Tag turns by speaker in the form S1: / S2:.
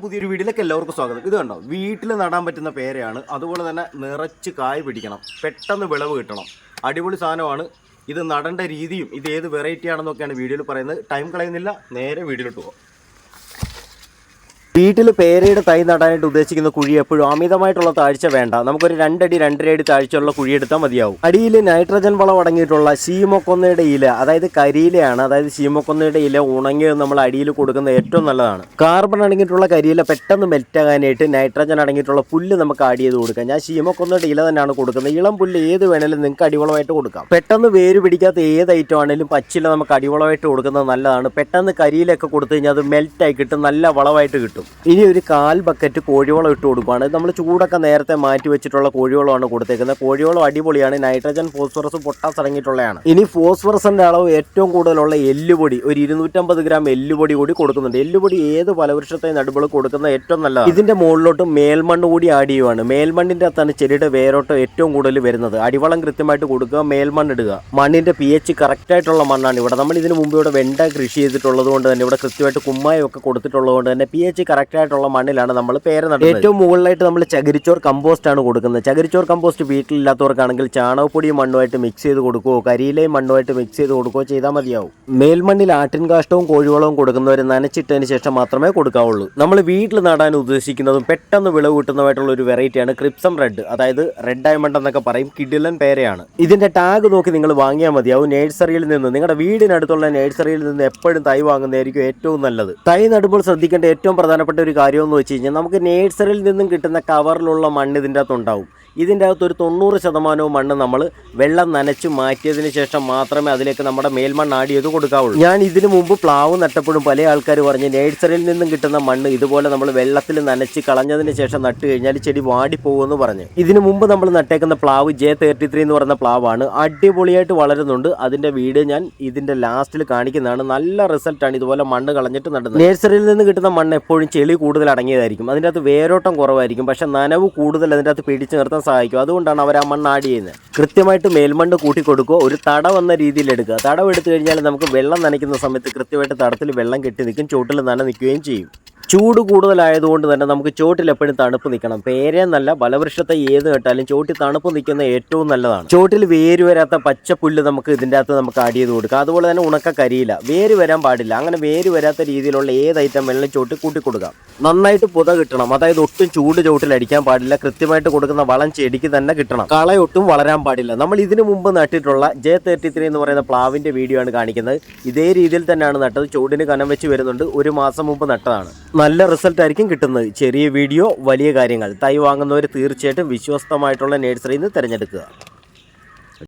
S1: പുതിയൊരു വീട്ടിലേക്ക് എല്ലാവർക്കും സ്വാഗതം. ഇത് കണ്ടോ? വീട്ടിൽ നടാൻ പറ്റുന്ന പേരയാണ്. അതുപോലെ തന്നെ നിറച്ച് കായ് പിടിക്കണം. പെട്ടെന്ന് വിളവ് കിട്ടണം. അടിപൊളി സാധനമാണ്. ഇത് നടേണ്ട രീതിയും ഇത് ഏത് വെറൈറ്റി ആണെന്നൊക്കെയാണ് വീഡിയോയിൽ പറയുന്നത്. ടൈം കളയുന്നില്ല. നേരെ വീഡിയോയിലോട്ട് പോകാം വീട്ടിൽ പേരയുടെ തൈ നടാനായിട്ട് ഉദ്ദേശിക്കുന്ന കുഴി എപ്പോഴും അമിതമായിട്ടുള്ള താഴ്ച വേണ്ട. നമുക്കൊരു രണ്ടടി രണ്ടര അടി താഴ്ചയുള്ള കുഴി എടുത്താൽ മതിയാവും. അടിയിൽ നൈട്രജൻ വളം അടങ്ങിയിട്ടുള്ള ശീമക്കൊന്നയുടെ ഇല അതായത് കരിയിലയാണ് അതായത് ശീമക്കൊന്നയുടെ ഇല ഉണങ്ങി നമ്മൾ അടിയിൽ കൊടുക്കുന്നത് ഏറ്റവും നല്ലതാണ്. കാർബൺ അടങ്ങിയിട്ടുള്ള കരിയില പെട്ടെന്ന് മെൽറ്റ് ആകാനായിട്ട് നൈട്രജൻ അടങ്ങിയിട്ടുള്ള പുല്ല് നമുക്ക് ആഡ് ചെയ്ത് കൊടുക്കാം. ഞാൻ ശീമക്കൊന്നയുടെ ഇല തന്നെയാണ് കൊടുക്കുന്നത്. ഇളം പുല്ല് ഏത് വേണേലും നിങ്ങൾക്ക് അടിവളമായിട്ട് കൊടുക്കാം. പെട്ടെന്ന് വേര് പിടിക്കാത്ത ഏത് ഐറ്റം ആണെങ്കിലും പച്ചില നമുക്ക് അടിവളമായിട്ട് കൊടുക്കുന്നത് നല്ലതാണ്. പെട്ടെന്ന് കരിയിലൊക്കെ കൊടുത്തു കഴിഞ്ഞാൽ അത് മെൽറ്റായി കിട്ടും നല്ല വളമായിട്ട് കിട്ടും. ഇനി ഒരു കാൽ ബക്കറ്റ് കോഴിവളം ഇട്ട് കൊടുക്കുകയാണ് നമ്മൾ ചൂടൊക്കെ നേരത്തെ മാറ്റി വെച്ചിട്ടുള്ള കോഴിവളമാണ് കൊടുത്തേക്കുന്നത്. കോഴിവളം അടിപൊളിയാണ്. നൈട്രജൻ ഫോസ്ഫറസ് പൊട്ടാസ് അടങ്ങിയിട്ടുള്ളതാണ് ഇനി ഫോസ്ഫറസിന്റെ അളവ് ഏറ്റവും കൂടുതലുള്ള എല്ലുപൊടി ഒരു ഇരുന്നൂറ്റമ്പത് ഗ്രാം എല്ലുപൊടി കൂടി കൊടുക്കുന്നുണ്ട്. എല്ലുപൊടി ഏത് ഫലവൃക്ഷത്തെ നടുമ്പോൾ കൊടുക്കുന്ന ഏറ്റവും നല്ല ഇതിന്റെ മുകളിലോട്ട് മേൽമണ്ണ് കൂടി ആഡ് ചെയ്യുവാണ്. മേൽമണ്ണിന്റെ അകത്താണ് ചെടിയുടെ വേരോട്ടം ഏറ്റവും കൂടുതൽ വരുന്നത്. അടിവളം കൃത്യമായിട്ട് കൊടുക്കുക മേൽമണ്ണ് ഇടുക. മണ്ണിന്റെ പി എച്ച് കറക്റ്റ് ആയിട്ടുള്ള മണ്ണാണ് ഇവിടെ. നമ്മൾ ഇതിനു മുമ്പ് ഇവിടെ വെണ്ട കൃഷി ചെയ്തിട്ടുള്ളത് കൊണ്ട് തന്നെ ഇവിടെ കൃത്യമായിട്ട് കുമ്മായൊക്കെ കൊടുത്തിട്ടുള്ളത് കൊണ്ട് തന്നെ പി എച്ച് കറക്റ്റ് ആയിട്ടുള്ള മണ്ണിലാണ് നമ്മൾ പേര് നടുന്നത്. ഏറ്റവും മുകളിലായിട്ട് നമ്മൾ ചകിരിച്ചോർ കമ്പോസ്റ്റ് ആണ് കൊടുക്കുന്നത്. ചകിരിച്ചോർ കമ്പോസ്റ്റ് വീട്ടിലില്ലാത്തവർക്കാണെങ്കിൽ ചാണകപ്പൊടിയും മണ്ണുമായിട്ട് മിക്സ് ചെയ്ത് കൊടുക്കുകയോ കരിയിലയും മണ്ണുമായിട്ട് മിക്സ് ചെയ്ത് കൊടുക്കുകയോ ചെയ്താൽ മതിയാവും. മേൽമണ്ണിൽ ആട്ടിൻ കാഷ്ടവും കോഴിവളവും കൊടുക്കുന്നവർ നനച്ചിട്ടതിന് ശേഷം മാത്രമേ കൊടുക്കാവുള്ളൂ. നമ്മൾ വീട്ടിൽ നടാൻ ഉദ്ദേശിക്കുന്നതും പെട്ടെന്ന് വിളവ് കിട്ടുന്നതായിട്ടുള്ള ഒരു വെറൈറ്റിയാണ് ക്രിപ്സം റെഡ് അതായത് റെഡ് ഡയമണ്ട് എന്നൊക്കെ പറയും. കിഡിലൻ പേരയാണ്. ഇതിന്റെ ടാഗ് നോക്കി നിങ്ങൾ വാങ്ങിയാൽ മതിയാവും. നേഴ്സറിയിൽ നിന്ന് നിങ്ങളുടെ വീടിനടുത്തുള്ള നേഴ്സറിയിൽ നിന്ന് എപ്പോഴും തൈ വാങ്ങുന്നതായിരിക്കും ഏറ്റവും നല്ലത്. തൈ നടുമ്പോൾ ശ്രദ്ധിക്കേണ്ട ഏറ്റവും പ്രധാനപ്പെട്ട ഒരു കാര്യമെന്ന് വെച്ച് കഴിഞ്ഞാൽ നമുക്ക് നേഴ്സറിയിൽ നിന്നും കിട്ടുന്ന കവറിലുള്ള മണ്ണ് ഇതിന്റെ അകത്തുണ്ടാവും ഇതിന്റെ അകത്ത് ഒരു തൊണ്ണൂറ് ശതമാനവും മണ്ണ് നമ്മൾ വെള്ളം നനച്ച് മാറ്റിയതിന് ശേഷം മാത്രമേ അതിലേക്ക് നമ്മുടെ മേൽമണ്ണ് ആഡ് ചെയ്ത് കൊടുക്കാവുള്ളൂ. ഞാൻ ഇതിനു മുമ്പ് പ്ലാവ് നട്ടപ്പോഴും പല ആൾക്കാർ പറഞ്ഞ് നേഴ്സറിയിൽ നിന്നും കിട്ടുന്ന മണ്ണ് ഇതുപോലെ നമ്മൾ വെള്ളത്തിൽ നനച്ച് കളഞ്ഞതിന് ശേഷം നട്ട് കഴിഞ്ഞാൽ ചെടി വാടിപ്പോകുമെന്ന് പറഞ്ഞു. ഇതിനു മുമ്പ് നമ്മൾ നട്ടേക്കുന്ന പ്ലാവ് ജെ തേർട്ടി ത്രീ എന്ന് പറയുന്ന പ്ലാവാണ്. അടിപൊളിയായിട്ട് വളരുന്നുണ്ട്. അതിന്റെ വീഡിയോ ഞാൻ ഇതിന്റെ ലാസ്റ്റിൽ കാണിക്കുന്നതാണ്. നല്ല റിസൾട്ടാണ് ഇതുപോലെ മണ്ണ് കളഞ്ഞിട്ട് നടുന്നത്. നേഴ്സറിയിൽ നിന്ന് കിട്ടുന്ന മണ്ണ് എപ്പോഴും ചെളി കൂടുതൽ അടങ്ങിയതായിരിക്കും. അതിന്റെ അകത്ത് വേരോട്ടം കുറവായിരിക്കും. പക്ഷേ നനവ് കൂടുതൽ അതിന്റെ അകത്ത് പിടിച്ചു നിർത്താൻ സഹായിക്കും. അതുകൊണ്ടാണ് അവർ ആ മണ്ണ് ആഡ് ചെയ്യുന്നത്. കൃത്യമായിട്ട് മേൽമണ്ണ് കൂട്ടി കൊടുക്കുക ഒരു തടം എന്ന രീതിയിൽ എടുക്കുക. തടം എടുത്തു കഴിഞ്ഞാൽ നമുക്ക് വെള്ളം നനയ്ക്കുന്ന സമയത്ത് കൃത്യമായിട്ട് തടത്തിൽ വെള്ളം കെട്ടി നിൽക്കും ചുവട്ടിൽ നന നിൽക്കുകയും ചെയ്യും. ചൂട് കൂടുതലായതുകൊണ്ട് തന്നെ നമുക്ക് ചോട്ടിൽ എപ്പോഴും തണുപ്പ് നിൽക്കണം. പേരെന്നല്ല ബലവൃക്ഷത്തെ ഏത് കേട്ടാലും ചോട്ടിൽ തണുപ്പ് നിൽക്കുന്ന ഏറ്റവും നല്ലതാണ്. ചോട്ടിൽ വേര് വരാത്ത പച്ച പുല്ല് നമുക്ക് ഇതിന്റെ അകത്ത് നമുക്ക് ആഡ് ചെയ്ത് കൊടുക്കാം. അതുപോലെ തന്നെ ഉണക്ക കരിയില്ല വേര് വരാൻ പാടില്ല. അങ്ങനെ വേര് വരാത്ത രീതിയിലുള്ള ഏത് ഐറ്റം വെള്ളം ചോട്ടിൽ കൂട്ടി കൊടുക്കാം. നന്നായിട്ട് പുത കിട്ടണം. അതായത് ഒട്ടും ചൂട് ചോട്ടിൽ അടിക്കാൻ പാടില്ല. കൃത്യമായിട്ട് കൊടുക്കുന്ന വളം ചെടിക്ക് തന്നെ കിട്ടണം. കളയൊട്ടും വളരാൻ പാടില്ല. നമ്മൾ ഇതിനു മുമ്പ് നട്ടിട്ടുള്ള ജെ തേർട്ടി ത്രീ എന്ന് പറയുന്ന പ്ലാവിന്റെ വീഡിയോ ആണ് കാണിക്കുന്നത്. ഇതേ രീതിയിൽ തന്നെയാണ് നട്ടത്. ചൂടിന് കനം വെച്ച് വരുന്നുണ്ട്. ഒരു മാസം മുമ്പ് നട്ടതാണ്. നല്ല റിസൾട്ട് ആയിരിക്കും കിട്ടുന്നത്. ചെറിയ വീഡിയോ വലിയ കാര്യങ്ങൾ. തൈ വാങ്ങുന്നവർ തീർച്ചയായിട്ടും വിശ്വസ്തമായിട്ടുള്ള നേഴ്സറിയിൽ നിന്ന് തിരഞ്ഞെടുക്കുക.